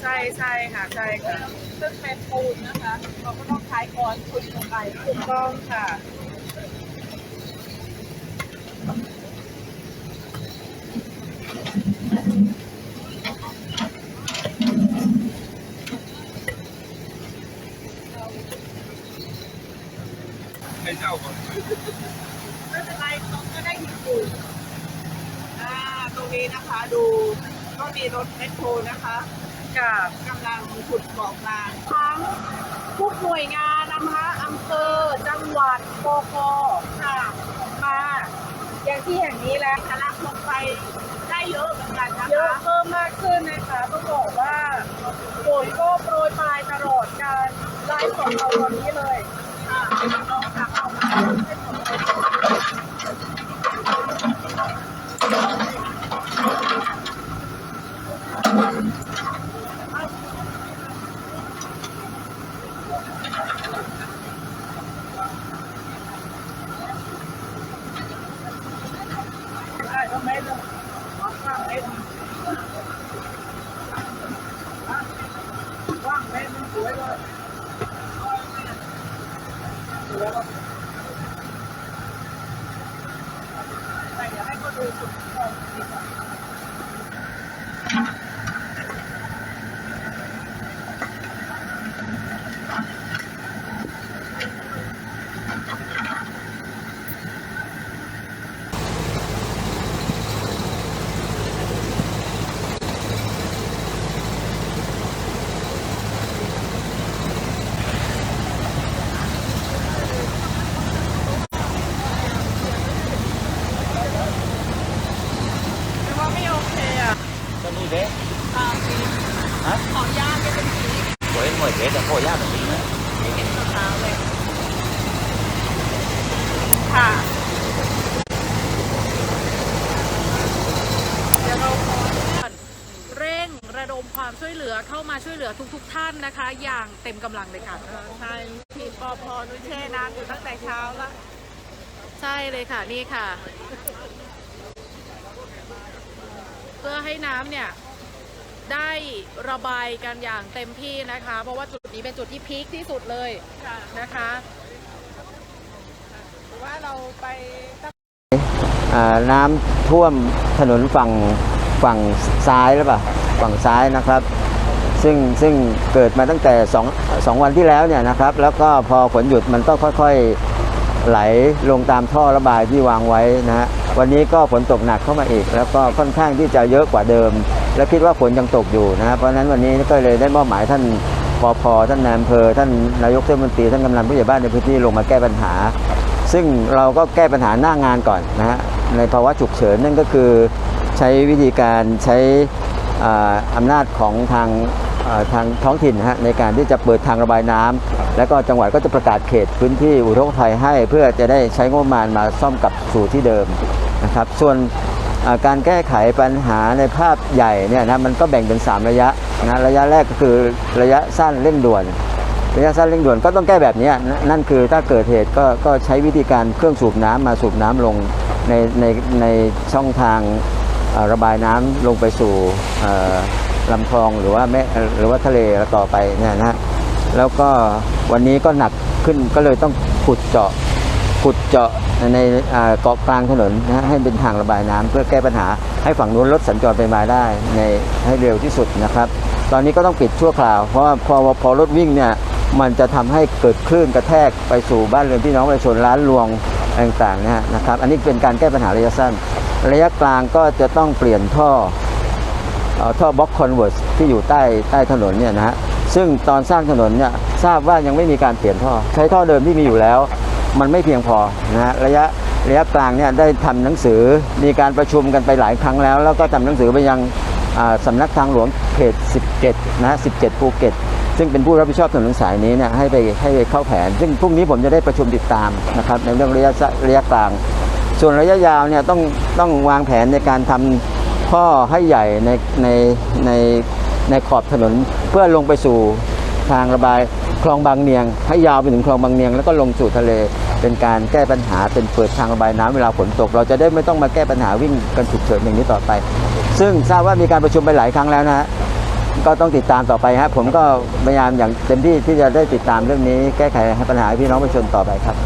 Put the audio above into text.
ใช่ใช่ค่ะใช่ค่ะซึ่งเป็นปูนนะคะ เราก็ต้องใช้ก้อนคุยลงไปถูกต้องค่ะ ไม่เป็นไรเขาก็ได้หินปูนอ่าตรงนี้นะคะดูก็มีรถแมคโครนะคะค่ะกำลังขุดบ่อกลางทั้งทุกหน่วยงานนะคะอำเภอจังหวัดปกค่ะ อย่างที่แห่งนี้แล้วทะลักลงไปได้เยอะเหมือนกันนะเยอะเพิ่มมากขึ้นนะคะต้องบอกว่าฝนก็โปรยปลายตลอดการไลฟ์ของเราตอนนี้เลย ค่ะลองตักเอามาให้หมดเลย ได้ก็ไม่ต้องว่างเม็ดว่างเม็ดมันสวยเลยสวยแล้วแต่อย่าให้เขาดูสุดก่อนดีกว่า แต่ว่าไม่โอเคอะ ก็นี่ เด้อ่าสีฮะขอยาเป็นสีหวยหวยเด้แต่โคย่าแบบนี้นะไม่เห็นมะพร้าวเลยค่ะเดี๋ยวเราขอเร่งระดมความช่วยเหลือเข้ามาช่วยเหลือทุกๆทท่านนะคะ อย่างเต็มกำลังเลยค่ะ ใช่ทีมปอพอนุ้ยแช่น้ำอยู่ตั้งแต่เช้าแล้วใช่เลยค่ะนี่ค่ะ เพื่อให้น้ำเนี่ยได้ระบายกันอย่างเต็มที่นะคะ เพราะว่าจุดนี้เป็นจุดที่พีคที่สุดเลยนะคะหรือว่าเราไปตั้งอ่าน้ำท่วมถนนฝั่งฝั่งซ้ายหรือเปล่าฝั่งซ้ายนะครับ ซึ่งซึ่งเกิดมาตั้งแต่สองสองวันที่แล้วเนี่ยนะครับ แล้วก็พอฝนหยุดมันก็ค่อยๆไหลลงตามท่อระบายที่วางไว้นะฮะ วันนี้ก็ฝนตกหนักเข้ามาอีก แล้วก็ค่อนข้างที่จะเยอะกว่าเดิม และคิดว่าฝนยังตกอยู่นะฮะเพราะฉะนั้นวันนี้ก็เลยได้มอบหมายท่านปอพท่านนายอำเภอท่านนายกเทศมนตรีท่านกำนันผู้ใหญ่บ้านในพื้นที่ลงมาแก้ปัญหา ซึ่งเราก็แก้ปัญหาหน้างานก่อนนะฮะในภาวะฉุกเฉินนั่นก็คือใช้วิธีการใช้อำนาจของทางทางท้องถิ่นฮะในการที่จะเปิดทางระบายน้ำแล้วก็จังหวัดก็จะประกาศเขตพื้นที่อุทกภัยให้ เพื่อจะได้ใช้งบประมาณมาซ่อมกลับสู่ที่เดิม นะครับ ส่วนการแก้ไขปัญหาในภาพใหญ่เนี่ยนะมันก็แบ่งเป็น 3 ระยะนะระยะแรกก็คือระยะสั้นเร่งด่วน ระยะสั้นเร่งด่วนก็ต้องแก้แบบนี้นั่นคือถ้าเกิดเหตุก็ก็ใช้วิธีการเครื่องสูบน้ำมาสูบน้ำลงในในในช่องทางระบายน้ำลงไปสู่เอ่อลำคลองหรือว่าแม่หรือว่าทะเลต่อไปเนี่ยนะฮะแล้วก็วันนี้ก็หนักขึ้นก็เลยต้องขุดเจาะ ขุดเจาะในเกาะกลางถนนนะฮะให้เป็นทางระบายน้ำเพื่อแก้ปัญหาให้ฝั่งนู้นรถสัญจรไปมาได้ในให้เร็วที่สุดนะครับ ตอนนี้ก็ต้องปิดชั่วคราว เพราะว่าพอพอรถวิ่งเนี่ยมันจะทำให้เกิดคลื่นกระแทกไปสู่บ้านเรือนพี่น้องประชาชนร้านรวงต่างๆนะนะครับ อันนี้เป็นการแก้ปัญหาระยะสั้น ระยะกลางก็จะต้องเปลี่ยนท่อท่อบล็อกคอนเวิร์สที่อยู่ใต้ใต้ถนนเนี่ยนะฮะซึ่งตอนสร้างถนนเนี่ยทราบว่ายังไม่มีการเปลี่ยนท่อ ใช้ท่อเดิมที่มีอยู่แล้ว มันไม่เพียงพอนะฮะระยะระยะกลางเนี่ยได้ทำหนังสือมีการประชุมกันไปหลายครั้งแล้ว แล้วก็ทำหนังสือไปยังอ่าสำนักทางหลวงเขต 17 นะ 17 ภูเก็ต ซึ่งเป็นผู้รับผิดชอบถนนสายนี้เนี่ยให้ไปให้ไปเข้าแผน ซึ่งพรุ่งนี้ผมจะได้ประชุมติดตามนะครับในเรื่องระยะระยะกลาง ส่วนระยะยาวเนี่ยต้องต้องวางแผนในการทำท่อให้ใหญ่ในในในในขอบถนนเพื่อลงไปสู่ทางระบาย คลองบางเนียง ให้ยาวไปถึงคลองบางเนียง แล้วก็ลงสู่ทะเล เป็นการแก้ปัญหาเป็นเปิดทางระบายน้ำเวลาฝนตก เราจะได้ไม่ต้องมาแก้ปัญหาวิ่งกันฉุกเฉินอย่างนี้ต่อไป ซึ่งทราบว่ามีการประชุมไปหลายครั้งแล้วนะฮะก็ต้องติดตามต่อไปครับผมก็พยายามอย่างเต็มที่ที่จะได้ติดตามเรื่องนี้ แก้ไขให้ปัญหาพี่น้องประชาชนต่อไปครับ